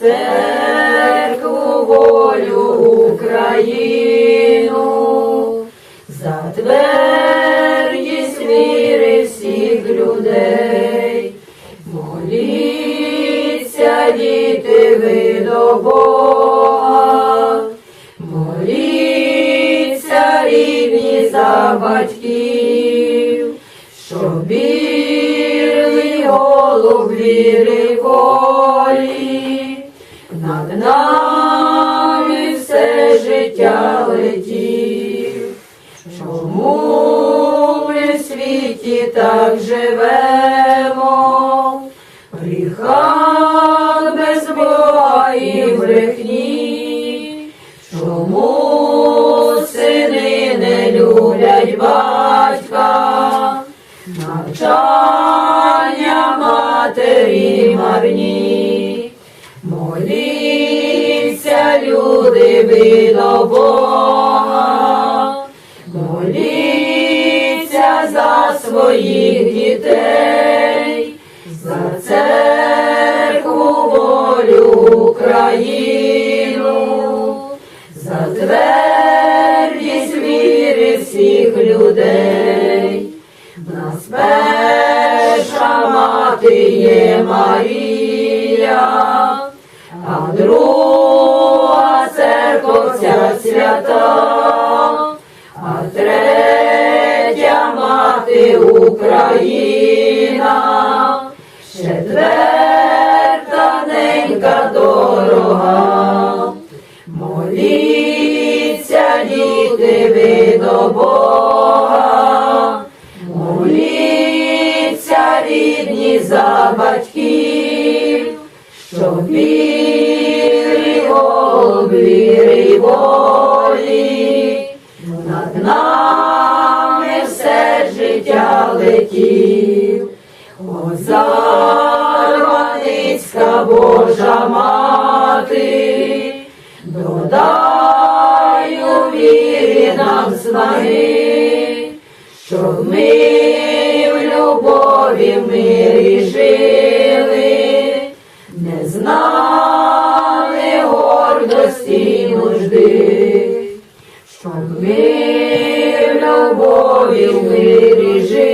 церкву волю Україну, за твердість віри всіх людей, моліться, діти ви до Бога, моліться рідні за батьків, щоб білий голуб віри волі нами все життя летів. Чому ми в світі так живемо? Гріхах без Бога і брехні. Чому сини не люблять батька? Навчання матері марні. Моліться, люди, ви до Бога. Моліться за своїх дітей, за церкву волю Україну, за твердість віри всіх людей. В нас перша мати є Марія, а друга свята, а третя мати Україна, четверта ненька дорога. Моліться, діти, ви до Бога, моліться, рідні за батьків, щоб вірі, голуб, віри волі, над нами все життя летів. О, Зарваницька Божа мати, додай у вірі нам снаги, щоб ми в любові мирі жили, не знали й нужди, щоб ми в любові в мирі жили,